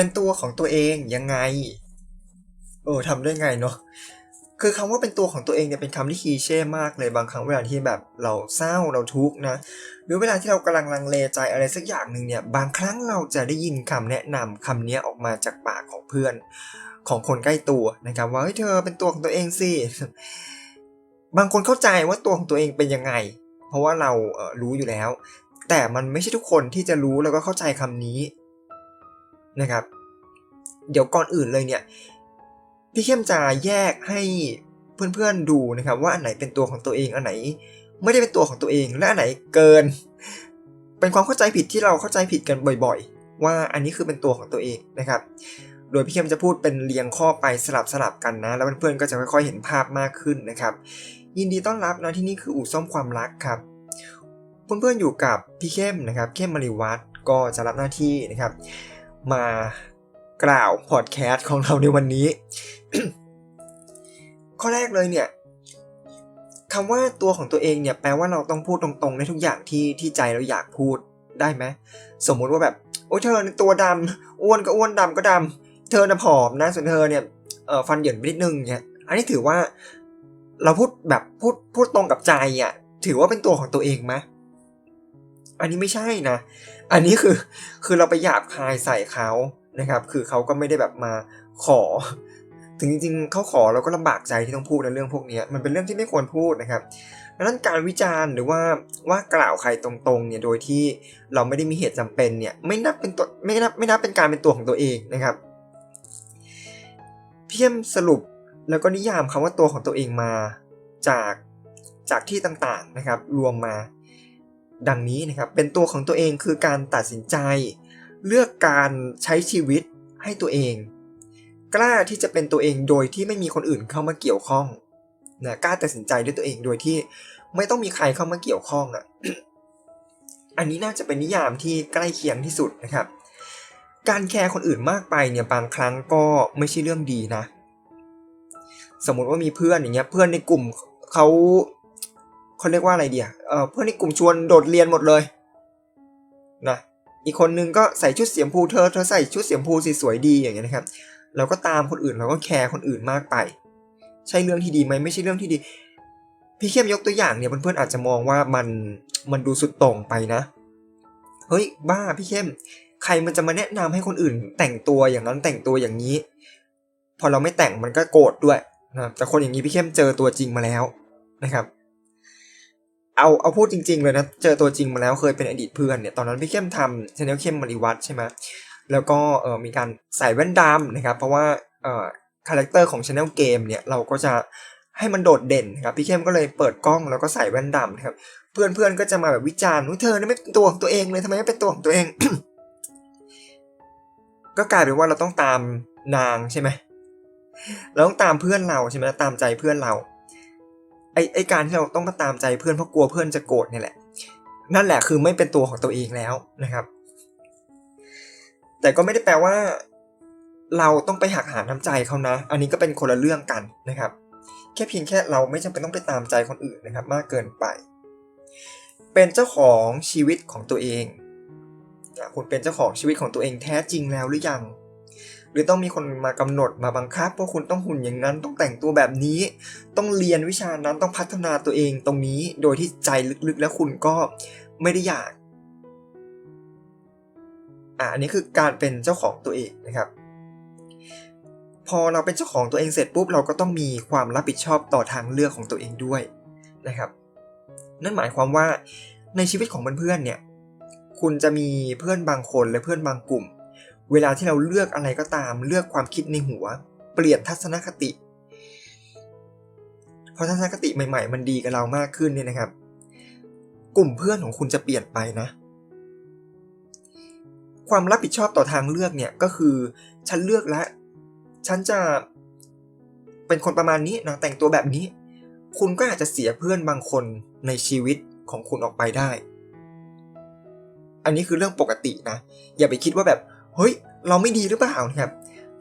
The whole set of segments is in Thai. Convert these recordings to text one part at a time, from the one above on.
เป็นตัวของตัวเองยังไง เออทำได้ไงเนาะคือคำว่าเป็นตัวของตัวเองเนี่ยเป็นคำที่คีเช่มากเลยบางครั้งเวลาที่แบบเราเศร้าเราทุกข์นะหรือเวลาที่เรากำลังลังเลใจอะไรสักอย่างหนึ่งเนี่ยบางครั้งเราจะได้ยินคำแนะนำคำนี้ออกมาจากปากของเพื่อน ของคนใกล้ตัวนะครับว่าเฮ้ยเธอเป็นตัวของตัวเองสิบางคนเข้าใจว่าตัวของตัวเองเป็นยังไง เพราะว่าเราเรู้อยู่แล้ว แต่มันไม่ใช่ทุกคนที่จะรู้แล้วก็เข้าใจคำนี้ นะครับ เดี๋ยวก่อนอื่นเลยเนี่ยพี่เข้มจะแยกให้เพื่อนๆดูนะครับ ว่าอันไหนเป็นตัวของตัวเองอันไหน ไม่ได้เป็นตัวของตัวเองและอันไหนเกิน เป็นความเข้าใจผิดที่เราเข้าใจผิดกันบ่อย ๆ ว่าอันนี้คือเป็นตัวของตัวเองนะครับ โดยพี่เข้มจะพูดเป็นเรียงข้อไปสลับสลับกันนะ แล้วเพื่อนๆก็จะค่อยๆเห็นภาพมากขึ้นนะครับ ยินดีต้อนรับนะที่นี่คืออู่ซ่อมความรักครับเพื่อนๆอยู่กับพี่เข้มนะครับเข้มมาริวัตรก็จะรับหน้าที่นะครับ มากล่าวพอดแคสต์ของเราในวันนี้ ข้อแรกเลยเนี่ยคำว่าตัวของตัวเองเนี่ยแปลว่าเราต้องพูดตรงๆในทุกอย่างที่ที่ใจเราอยากพูดได้ไหมสมมุติว่าแบบโอ้เธอตัวดำอ้วนก็อ้วนดำก็ดำเธอน่ะผอมนะส่วนเธอเนี่ยเออฟันเหยินไปนิดนึงเนี่ยอันนี้ถือว่าเราพูดแบบพูดพูดตรงกับใจอะถือว่าเป็นตัวของตัวเองไหม อันนี้ไม่ใช่นะ อันนี้คือคือเราไปหยาบคายใส่เขานะครับ คือเขาก็ไม่ได้แบบมาขอ ถึงจริงๆเขาขอเราก็ลำบากใจที่ต้องพูดในเรื่องพวกนี้มันเป็นเรื่องที่ไม่ควรพูดนะครับดังนั้นการวิจารณ์หรือว่าว่ากล่าวใครตรงๆเนี่ยโดยที่เราไม่ได้มีเหตุจำเป็นเนี่ยไม่นับเป็นตัวไม่นับไม่นับเป็นการเป็นตัวของตัวเองนะครับ เพียมสรุปแล้วก็นิยามคำว่าตัวของตัวเองมาจากจากที่ต่างๆนะครับ รวมมา ดังนี้นะครับ เป็นตัวของตัวเองคือการตัดสินใจ เลือกการใช้ชีวิตให้ตัวเอง กล้าที่จะเป็นตัวเองโดยที่ไม่มีคนอื่นเข้ามาเกี่ยวข้องนะกล้าตัดสินใจด้วยตัวเองโดยที่ไม่ต้องมีใครเข้ามาเกี่ยวข้องอะอันนี้น่าจะเป็นนิยามที่ใกล้เคียงที่สุดนะครับ การแคร์คนอื่นมากไปเนี่ยบางครั้งก็ไม่ใช่เรื่องดีนะ สมมุติว่ามีเพื่อนอย่างเงี้ยเพื่อนในกลุ่มเขา เขาเรียกว่าอะไรเดียเออเพื่อนในกลุ่มชวนโดดเรียนหมดเลยนะอีกคนนึงก็ใส่ชุดเสียมพูเธอเธอใส่ชุดเสียมพูสีสวยดีอย่างเงี้ยนะครับ เราก็ตามคนอื่นเราก็แคร์คนอื่นมากไป ใช่เรื่องที่ดีไหมไม่ใช่เรื่องที่ดี พี่เข้มยกตัวอย่างเนี่ยเพื่อนๆอาจจะมองว่ามันมันดูสุดโต่งไปนะ เฮ้ยบ้าพี่เข้ม ใครมันจะมาแนะนำให้คนอื่น แต่งตัวอย่างนั้นแต่งตัวอย่างนี้ พอเราไม่แต่งมันก็โกรธด้วยนะแต่คนอย่างนี้พี่เข้มเจอตัวจริงมาแล้วนะครับ เอาเอาพูดจริง ๆ เลยนะ เจอตัวจริงมาแล้วเคยเป็นอดีตเพื่อนเนี่ย ตอนนั้นพี่เข้มทำชแนลเข้มมริวัตใช่ไหมแล้วก็เออมีการใส่แว่นดำนะครับ เพราะว่าเออคาแรคเตอร์ของชแนลเกมเนี่ยเราก็จะให้มันโดดเด่นนะครับพี่เข้มก็เลยเปิดกล้องแล้วก็ใส่แว่นดำนะครับ เพื่อนๆก็จะมาแบบวิจารณ์ว่าเธอนี่ไม่เป็นตัวของตัวเองเลยทำไมไม่เป็นตัวของตัวเอง ก็กลายเป็นว่าเราต้องตามนางใช่ไหมเราต้องตามเพื่อนเราใช่ไหมตามใจเพื่อนเรา ไอไอการที่เราต้องมาตามใจเพื่อนเพราะกลัวเพื่อนจะโกรธนี่แหละ นั่นแหละคือไม่เป็นตัวของตัวเองแล้วนะครับ แต่ก็ไม่ได้แปลว่า เราต้องไปหักหาน้ำใจเขานะ อันนี้ก็เป็นคนละเรื่องกันนะครับ แค่เพียงแค่เราไม่จำเป็นต้องไปตามใจคนอื่นนะครับ มากเกินไป เป็นเจ้าของชีวิตของตัวเองคุณเป็นเจ้าของชีวิตของตัวเองแท้จริงแล้วหรือยัง หรือต้องมีคนมากำหนดมาบังคับว่าคุณต้องหุ่นอย่างนั้น ต้องแต่งตัวแบบนี้ ต้องเรียนวิชานั้นต้องพัฒนาตัวเองตรงนี้ โดยที่ใจลึกๆ แล้วคุณก็ไม่ได้อยากอ่าอันนี้คือการเป็นเจ้าของตัวเองนะครับ พอเราเป็นเจ้าของตัวเองเสร็จปุ๊บเราก็ต้องมีความรับผิดชอบต่อทางเลือกของตัวเองด้วยนะครับ นั่นหมายความว่าในชีวิตของเพื่อนๆเนี่ยคุณจะมีเพื่อนบางคนและเพื่อนบางกลุ่ม เวลาที่เราเลือกอะไรก็ตาม เลือกความคิดในหัว เปลี่ยนทัศนคติ เพอทัศนคติใหม่ ๆ มันดีกับเรามากขึ้นเนี่ยนะครับ กลุ่มเพื่อนของคุณจะเปลี่ยนไปนะ ความรับผิดชอบต่อทางเลือกเนี่ยก็คือฉันเลือกแล้วฉันจะเป็นคนประมาณนี้นะแต่งตัวแบบนี้ คุณก็อาจจะเสียเพื่อนบางคนในชีวิตของคุณออกไปได้ อันนี้คือเรื่องปกตินะ อย่าไปคิดว่าแบบ เฮ้ย เราไม่ดีหรือเปล่านะครับ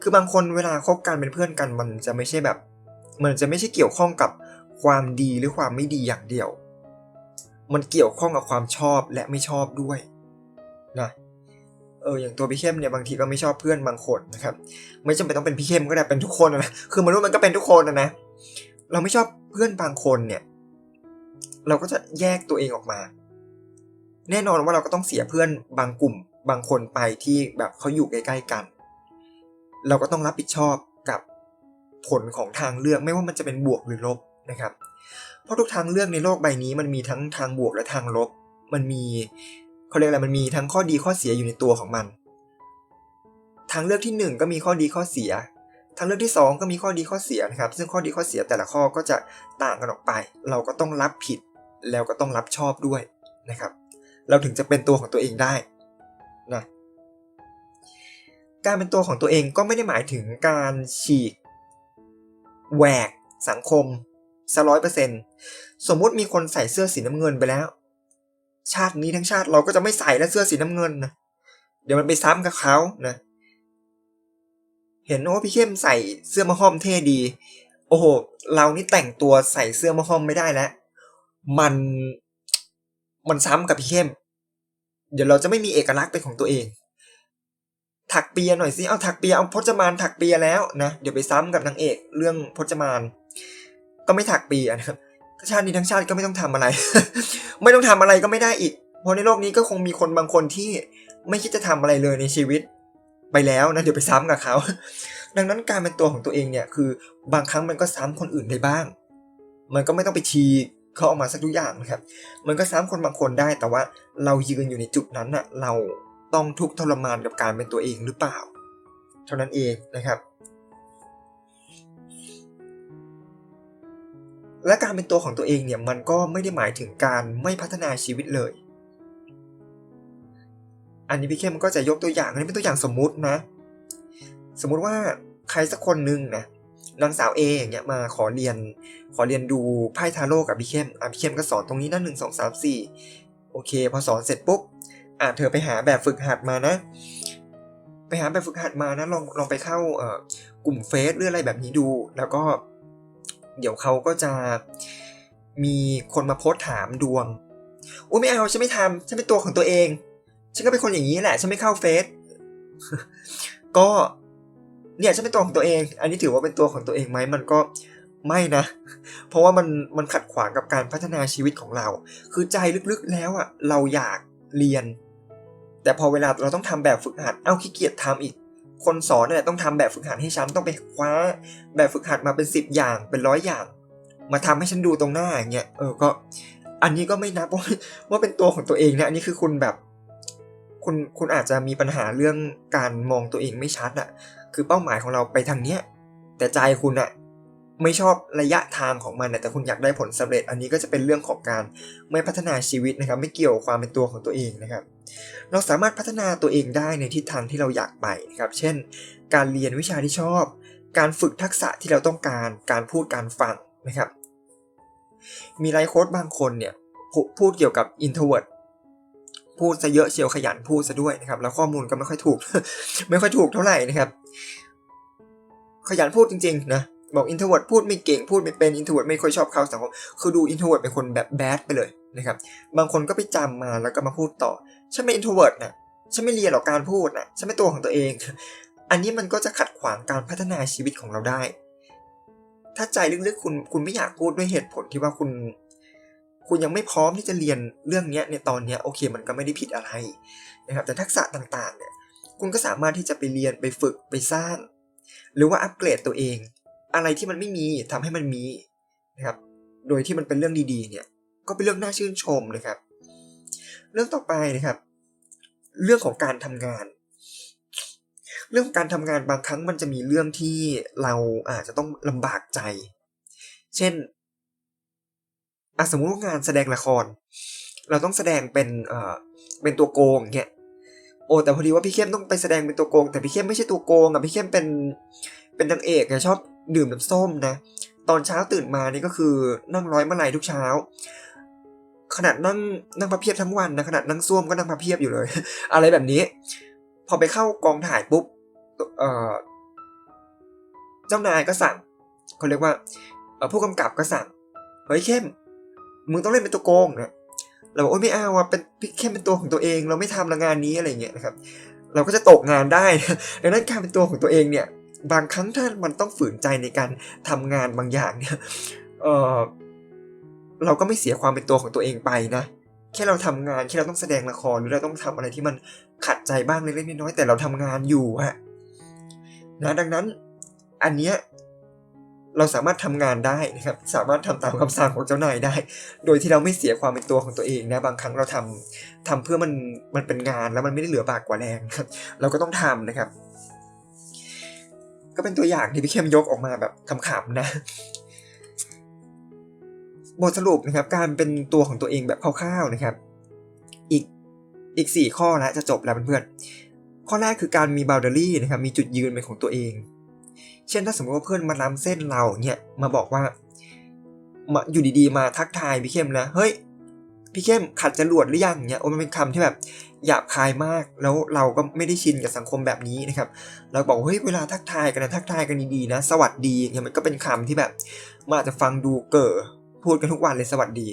คือบางคนเวลาคบกันเป็นเพื่อนกันมันจะไม่ใช่แบบ มันจะไม่ใช่เกี่ยวข้องกับความดีหรือความไม่ดีอย่างเดียว มันเกี่ยวข้องกับความชอบและไม่ชอบด้วยนะเอออย่างตัวพี่เข้มเนี่ยบางทีก็ไม่ชอบเพื่อนบางคนนะครับ ไม่จำเป็นต้องเป็นพี่เข้มก็ได้เป็นทุกคนนะคือมนุษย์มันก็เป็นทุกคนนะนะเราไม่ชอบเพื่อนบางคนเนี่ย เราก็จะแยกตัวเองออกมา แน่นอนว่าเราก็ต้องเสียเพื่อนบางกลุ่ม บางคนไปที่แบบเขาอยู่ใกล้ๆกัน เราก็ต้องรับผิดชอบกับผลของทางเลือกไม่ว่ามันจะเป็นบวกหรือลบนะครับ เพราะทุกทางเลือกในโลกใบนี้มันมีทั้งทางบวกและทางลบ มันมีเขาเรียกอะไรมันมีทั้งข้อดีข้อเสียอยู่ในตัวของมัน ทางเลือกที่หนึ่งก็มีข้อดีข้อเสีย ทางเลือกที่สองก็มีข้อดีข้อเสียนะครับ ซึ่งข้อดีข้อเสียแต่ละข้อก็จะต่างกันออกไป เราก็ต้องรับผิดแล้วก็ต้องรับชอบด้วยนะครับ เราถึงจะเป็นตัวของตัวเองได้ นะการเป็นตัวของตัวเองก็ไม่ได้หมายถึงการฉีกแหวกสังคมสร้อยเปอร์เซ็นสมมุติมีคนใส่เสื้อสีน้ำเงินไปแล้ว ชาตินี้ทั้งชาติเราก็จะไม่ใส่แล้วเสื้อสีน้ำเงินนะเดี๋ยวมันไปซ้ำกับเขานะ เห็นว่าพี่เข้มใส่เสื้อมะฮ่อมเท่ดี โอ้โห เรานี่แต่งตัวใส่เสื้อมะฮ่อมไม่ได้แล้ว มันมันซ้ำกับพี่เข้ม เดี๋ยวเราจะไม่มีเอกลักษณ์เป็นของตัวเอง ถักเปียหน่อยสิเอาถักเปียเอาพจมานถักเปียแล้วนะเดี๋ยวไปซ้ำกับนางเอกเรื่องพจมาน ก็ไม่ถักเปียนะครับชาตินี้ทั้งชาติก็ไม่ต้องทำอะไร ไม่ต้องทำอะไรก็ไม่ได้อีก เพราะในโลกนี้ก็คงมีคนบางคนที่ไม่คิดจะทำอะไรเลยในชีวิต ไปแล้วนะเดี๋ยวไปซ้ำกับเขา ดังนั้นการเป็นตัวของตัวเองเนี่ยคือบางครั้งมันก็ซ้ำคนอื่นได้บ้าง มันก็ไม่ต้องไปชี เขาออกมาสักทุกอย่างนะครับ มันก็ซ้ำคนบางคนได้ แต่ว่าเรายืนอยู่ในจุดนั้นน่ะ เราต้องทุกข์ทรมานกับการเป็นตัวเองหรือเปล่า เท่านั้นเองนะครับ และการเป็นตัวของตัวเองเนี่ยมันก็ไม่ได้หมายถึงการไม่พัฒนาชีวิตเลย อันนี้พี่เข้มก็จะยกตัวอย่างอันนี้เป็นตัวอย่างสมมุตินะ สมมุติว่าใครสักคนหนึ่งนะ นางสาวเออย่างเงี้ยมาขอเรียน ขอเรียนดูไพ่ทาโร่กับพี่เข้มอะพี่เข้มก็สอนตรงนี้นั่นหนึ่งสองสามสี่โอเค พอสอนเสร็จปุ๊บอะเธอไปหาแบบฝึกหัดมานะ ไปหาแบบฝึกหัดมานะลองลองไปเข้าเอ่อกลุ่มเฟซหรืออะไรแบบนี้ดู แล้วก็ เดี๋ยวเขาก็จะมีคนมาโพสถามดวงโอ้ไม่เอาฉันไม่ทำฉันเป็นตัวของตัวเองฉันก็เป็นคนอย่างนี้แหละฉันไม่เข้าเฟซก็ เนี่ยฉันเป็นตัวของตัวเอง อันนี้ถือว่าเป็นตัวของตัวเองไหมมันก็ไม่นะ เพราะว่ามันมันขัดขวางกับการพัฒนาชีวิตของเรา คือใจลึกๆแล้วอะเราอยากเรียน แต่พอเวลาเราต้องทำแบบฝึกหัด เอ้าขี้เกียจทำอีก คนสอนเนี่ยต้องทำแบบฝึกหัดให้ฉันต้องไปคว้า แบบฝึกหัดมาเป็นสิบอย่างเป็นร้อยอย่าง มาทำให้ฉันดูตรงหน้าอย่างเงี้ย เออ ก็ อันนี้ก็ไม่นับว่าว่าเป็นตัวของตัวเองนะ อันนี้คือคุณแบบ คุณคุณอาจจะมีปัญหาเรื่องการมองตัวเองไม่ชัดอะ คือเป้าหมายของเราไปทางเนี้ย แต่ใจคุณอะไม่ชอบระยะทางของมันนะแต่คุณอยากได้ผลสำเร็จ อันนี้ก็จะเป็นเรื่องของการไม่พัฒนาชีวิตนะครับ ไม่เกี่ยวความเป็นตัวของตัวเองนะครับ เราสามารถพัฒนาตัวเองได้ในทิศทางที่เราอยากไปนะครับ เช่น การเรียนวิชาที่ชอบ การฝึกทักษะที่เราต้องการ การพูดการฟังนะครับ มีไลฟ์โค้ดบางคนเนี่ยพพูดเกี่ยวกับ introvert พูดซะเยอะเชียวขยันพูดซะด้วยนะครับ แล้วข้อมูลก็ไม่ค่อยถูก ไม่ค่อยถูกเท่าไหร่นะครับ ขยันพูดจริงๆนะบอก introvert พูดไม่เก่งพูดไม่เป็น introvert ไม่ค่อยชอบเข้าสังคมคือดู introvert เป็นคนแบบแบดไปเลยนะครับ บางคนก็ไปจำมาแล้วก็มาพูดต่อฉันเป็น introvert นะฉันไม่เรียนหรอกการพูดนะฉันเป็นตัวของตัวเอง อันนี้มันก็จะขัดขวางการพัฒนาชีวิตของเราได้ ถ้าใจลึกๆคุณคุณไม่อยากพูดด้วยเหตุผลที่ว่าคุณ คุณยังไม่พร้อมที่จะเรียนเรื่องนี้ในตอนนี้โอเคมันก็ไม่ได้ผิดอะไรนะครับแต่ทักษะต่างๆเนี่ยคุณก็สามารถที่จะไปเรียนไปฝึกไปสร้าง หรือว่าอัปเกรดตัวเอง อะไรที่มันไม่มีทำให้มันมีนะครับโดยที่มันเป็นเรื่องดีๆเนี่ยก็เป็นเรื่องน่าชื่นชมนะครับ เรื่องต่อไปนะครับ เรื่องของการทำงาน เรื่องของการทำงานบางครั้งมันจะมีเรื่องที่เราอาจจะต้องลำบากใจ เช่น อะสมมติว่างานแสดงละคร เราต้องแสดงเป็นเอ่อเป็นตัวโกงเงี้ยโอ้แต่พอดีว่าพี่เข้มต้องไปแสดงเป็นตัวโกง แต่พี่เข้มไม่ใช่ตัวโกงอะพี่เข้มเป็นเป็นนางเอกอะชอบดื่มน้ำส้มนะตอนเช้าตื่นมานี่ก็คือนั่งร้อยมาลัยทุกเช้า ขนาดนั่งนั่งพับเพียบทั้งวันนะขนาดนั่งซ่วมก็นั่งพับเพียบอยู่เลย อะไรแบบนี้ พอไปเข้ากองถ่ายปุ๊บเอ่อเจ้านายก็สั่งเขาเรียกว่าผู้กำกับก็สั่งเฮ้ยเข้ม มึงต้องเล่นเป็นตัวโกงนะเราบอกโอ้ยไม่เอาอะเป็นพี่เป็นตัวของตัวเอง เราไม่ทำละงานนี้อะไรเงี้ยนะครับ เราก็จะตกงานได้นะดังนั้นการเป็นตัวของตัวเองเนี่ย บางครั้งถ้ามันต้องฝืนใจในการทำงานบางอย่างเนี่ยเออเราก็ไม่เสียความเป็นตัวของตัวเองไปนะแค่เราทำงานแค่เราต้องแสดงละครหรือเราต้องทำอะไรที่มันขัดใจบ้างเล็กๆน้อยๆแต่เราทำงานอยู่ฮะนะดังนั้นอันเนี้ย เราสามารถทำงานได้นะครับ สามารถทำตามคำสั่งของเจ้านายได้ โดยที่เราไม่เสียความเป็นตัวของตัวเองนะ บางครั้งเราทำทำเพื่อมันมันเป็นงานแล้วมันไม่ได้เหลือบากกว่าแรงครับ เราก็ต้องทำนะครับ ก็เป็นตัวอย่างที่พี่เข้มยกออกมาแบบขำๆนะ บทสรุปนะครับ การเป็นตัวของตัวเองแบบคร่าวๆนะครับ อีกอีกสี่ข้อแล้วจะจบแล้วเพื่อนๆข้อแรกคือการมี boundary นะครับ มีจุดยืนเป็นของตัวเอง เช่นถ้าสมมติว่าเพื่อนมาล้ำเส้นเราเนี่ยมาบอกว่ามาอยู่ดีๆมาทักทายพี่เข้มนะเฮ้ยพี่เข้มขัดจรวดหรือยังเนี่ยโอ้มันเป็นคำที่แบบหยาบคายมาก แล้วเราก็ไม่ได้ชินกับสังคมแบบนี้นะครับ เราบอกเฮ้ยเวลาทักทายกันนะทักทายกันดีๆนะ สวัสดีเนี่ยมันก็เป็นคำที่แบบมันอาจจะฟังดูเก๋อพูดกันทุกวันเลยสวัสดี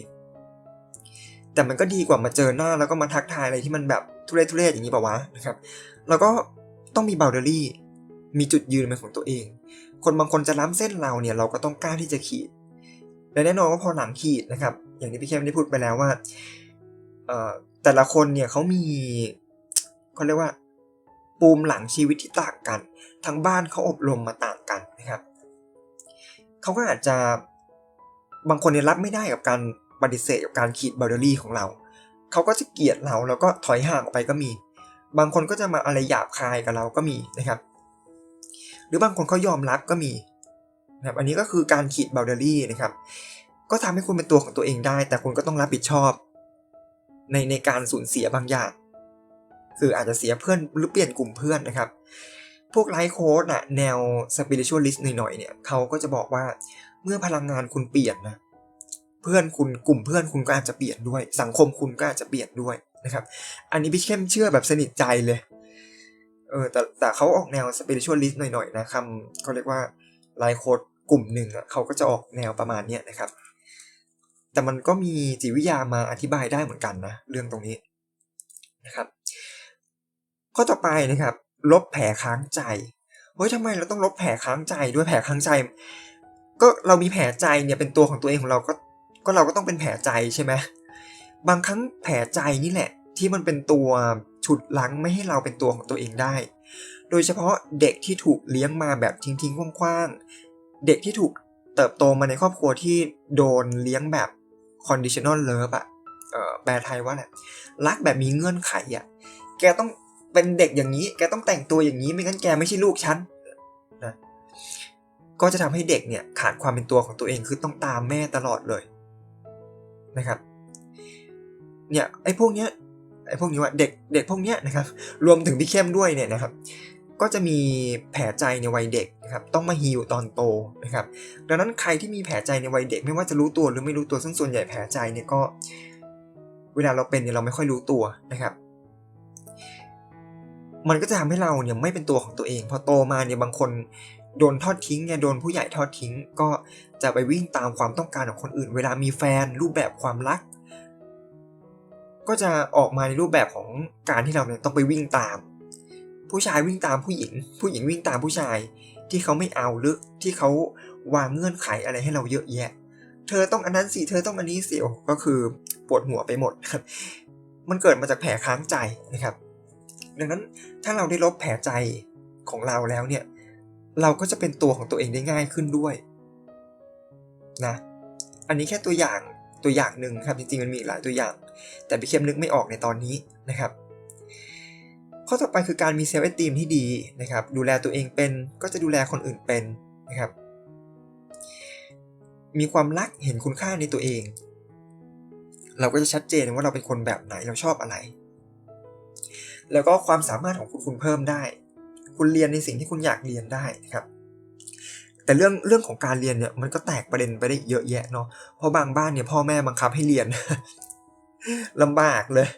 แต่มันก็ดีกว่ามาเจอหน้าแล้วก็มาทักทายอะไรที่มันแบบทุเรศทุเรศอย่างนี้ป่าวะนะครับ แล้วก็ต้องมี boundary มีจุดยืนเป็นของตัวเอง คนบางคนจะล้ำเส้นเราเนี่ยเราก็ต้องกล้าที่จะขีด และแน่นอนว่าพอหลังขีดนะครับ อย่างที่พี่เข้มได้พูดไปแล้วว่าเอ่อแต่ละคนเนี่ยเขามีเขาเรียกว่าปูมหลังชีวิตที่ต่างกันทั้งบ้านเขาอบรมมาต่างกันนะครับเขาก็อาจจะบางคนเนี่ยรับไม่ได้กับการปฏิเสธกับการขีดบาร์เดอรี่ของเราเขาก็จะเกลียดเราแล้วก็ถอยห่างออกไปก็มี บางคนก็จะมาอะไรหยาบคายกับเราก็มีนะครับ หรือบางคนเขายอมรับก็มีนะครับอันนี้ก็คือการขีดบาร์เดอรี่นะครับ ก็ทำให้คุณเป็นตัวของตัวเองได้ แต่คุณก็ต้องรับผิดชอบ ในในการสูญเสียบางอย่าง คืออาจจะเสียเพื่อนหรือเปลี่ยนกลุ่มเพื่อนนะครับ พวกไลฟ์โค้ดอะแนวสปิริตชวลิสต์หน่อยๆเนี่ยเขาก็จะบอกว่าเมื่อพลังงานคุณเปลี่ยนนะเพื่อนคุณกลุ่มเพื่อนคุณก็อาจจะเปลี่ยนด้วย สังคมคุณก็อาจจะเปลี่ยนด้วยนะครับ อันนี้พี่เข้มเชื่อแบบสนิทใจเลย ออแต่แต่เขาออกแนวสเปิริชวลิสต์หน่อยๆนะคำเขาเรียกว่าไลโคดกลุ่มหนึ่งอะเขาก็จะออกแนวประมาณเนี้ยนะครับ แต่มันก็มีจิตวิทยามาอธิบายได้เหมือนกันนะ เรื่องตรงนี้นะครับ ข้อต่อไปนะครับ ลบแผลค้างใจเฮ้ยทำไมเราต้องลบแผลค้างใจด้วยแผลค้างใจ ก็เรามีแผลใจเนี่ยเป็นตัวของตัวเองของเราก็ก็เราก็ต้องเป็นแผลใจใช่ไหมบางครั้งแผลใจนี่แหละ ที่มันเป็นตัว ฉุดลังไม่ให้เราเป็นตัวของตัวเองได้ โดยเฉพาะเด็กที่ถูกเลี้ยงมาแบบทิ้งๆคว้างๆ เด็กที่ถูกเติบโตมาในครอบครัวที่โดนเลี้ยงแบบ conditional love อะแปลไทยว่าอะไรรักแบบมีเงื่อนไขอะแกต้องเป็นเด็กอย่างนี้ แกต้องแต่งตัวอย่างนี้ ไม่งั้นแกไม่ใช่ลูกฉันนะ ก็จะทำให้เด็กเนี่ยขาดความเป็นตัวของตัวเอง คือต้องตามแม่ตลอดเลยนะครับ เนี่ยไอ้พวกเนี้ย ไอ้พวกนี้ว่าเด็กเด็กพวกเนี้ยนะครับรวมถึงพี่เข้มด้วยเนี่ยนะครับก็จะมีแผลใจในวัยเด็กนะครับต้องมาฮีลตอนโตนะครับดังนั้นใครที่มีแผลใจในวัยเด็กไม่ว่าจะรู้ตัวหรือไม่รู้ตัวซึ่งส่วนใหญ่แผลใจเนี่ยก็เวลาเราเป็นเนี่ยเราไม่ค่อยรู้ตัวนะครับ มันก็จะทำให้เราเนี่ยไม่เป็นตัวของตัวเอง พอโตมาเนี่ยบางคนโดนทอดทิ้งเนี่ยโดนผู้ใหญ่ทอดทิ้ง ก็จะไปวิ่งตามความต้องการของคนอื่น เวลามีแฟนรูปแบบความรัก ก็จะออกมาในรูปแบบของการที่เราเนี่ยต้องไปวิ่งตาม ผู้ชายวิ่งตามผู้หญิง ผู้หญิงวิ่งตามผู้ชาย ที่เขาไม่เอาหรือที่เขาวางเงื่อนไขอะไรให้เราเยอะแยะ เธอต้องอันนั้นสิเธอต้องอันนี้สิก็คือปวดหัวไปหมดครับ มันเกิดมาจากแผลค้างใจนะครับ ดังนั้นถ้าเราได้ลบแผลใจของเราแล้วเนี่ย เราก็จะเป็นตัวของตัวเองได้ง่ายขึ้นด้วยนะ อันนี้แค่ตัวอย่างตัวอย่างหนึ่งครับจริงๆมันมีหลายตัวอย่าง แต่พี่เข้มนึกไม่ออกในตอนนี้นะครับ ข้อต่อไปคือการมีเซลล์เอตีมที่ดีนะครับ ดูแลตัวเองเป็นก็จะดูแลคนอื่นเป็นนะครับ มีความรักเห็นคุณค่าในตัวเอง เราก็จะชัดเจนว่าเราเป็นคนแบบไหนเราชอบอะไร แล้วก็ความสามารถของคุณคุณเพิ่มได้ คุณเรียนในสิ่งที่คุณอยากเรียนได้นะครับแต่เรื่องเรื่องของการเรียนเนี่ยมันก็แตกประเด็นไปได้เยอะแยะเนาะเพราะบางบ้านเนี่ยพ่อแม่บังคับให้เรียน ลำบากเลย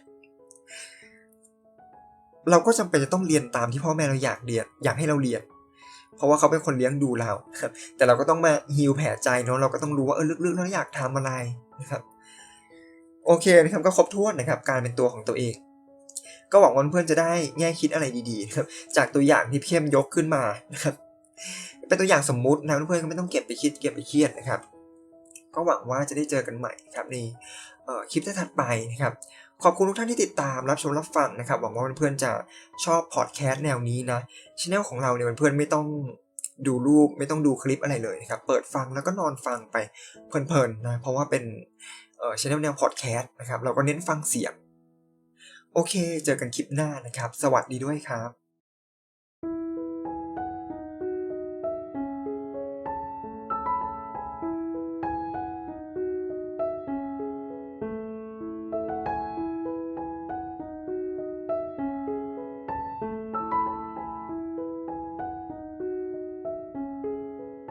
เราก็จำเป็นจะต้องเรียนตามที่พ่อแม่เราอยากเรียนอยากให้เราเรียน เพราะว่าเขาเป็นคนเลี้ยงดูเราครับ แต่เราก็ต้องมาฮิวแผลใจเนาะเราก็ต้องรู้ว่าเออลึกๆเราอยากทำอะไรนะครับ โอเคนะครับก็ครบถ้วนนะครับ การเป็นตัวของตัวเองก็หวังว่าเพื่อนจะได้แง่คิดอะไรดีๆนะครับจากตัวอย่างที่เพี่เข้มยกขึ้นมานะครับเป็นตัวอย่างสมมุตินะเพื่อนก็ไม่ต้องเก็บไปคิดเก็บไปเครียดนะครับ ก็หวังว่าจะได้เจอกันใหม่ครับในเอ่อ คลิปถัดไปนะครับ ขอบคุณทุกท่านที่ติดตามรับชมรับฟังนะครับ หวังว่าเพื่อนๆจะชอบพอดแคสต์แนวนี้นะช anel ของเราเนี่ยเพื่อนๆไม่ต้องดูรูปไม่ต้องดูคลิปอะไรเลยนะครับ เปิดฟังแล้วก็นอนฟังไปเพลินๆนะ เพราะว่าเป็นเอ่อช anel แนวพอดแคสต์นะครับ เราก็เน้นฟังเสียง โอเค เจอกันคลิปหน้านะครับ สวัสดีด้วยครับ